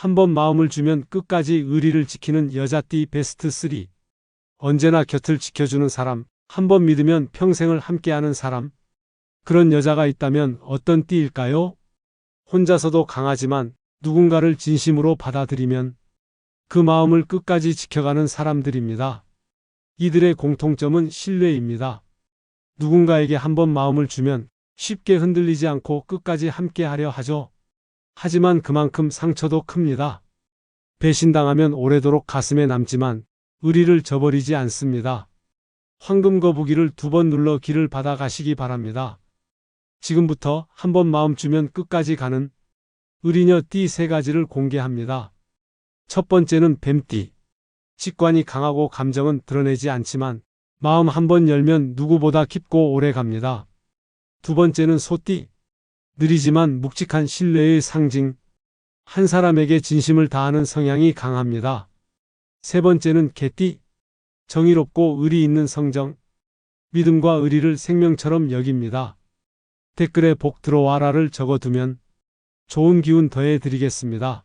한 번 마음을 주면 끝까지 의리를 지키는 여자띠 베스트 3. 언제나 곁을 지켜주는 사람, 한 번 믿으면 평생을 함께하는 사람. 그런 여자가 있다면 어떤 띠일까요? 혼자서도 강하지만 누군가를 진심으로 받아들이면 그 마음을 끝까지 지켜가는 사람들입니다. 이들의 공통점은 신뢰입니다. 누군가에게 한번 마음을 주면 쉽게 흔들리지 않고 끝까지 함께 하려 하죠. 하지만 그만큼 상처도 큽니다. 배신당하면 오래도록 가슴에 남지만 의리를 저버리지 않습니다. 황금 거북이를 두 번 눌러 길을 받아 가시기 바랍니다. 지금부터 한 번 마음 주면 끝까지 가는 의리녀 띠 세 가지를 공개합니다. 첫 번째는 뱀띠. 직관이 강하고 감정은 드러내지 않지만 마음 한 번 열면 누구보다 깊고 오래 갑니다. 두 번째는 소띠. 느리지만 묵직한 신뢰의 상징. 한 사람에게 진심을 다하는 성향이 강합니다. 세 번째는 개띠. 정의롭고 의리 있는 성정. 믿음과 의리를 생명처럼 여깁니다. 댓글에 복 들어와라를 적어두면 좋은 기운 더해 드리겠습니다.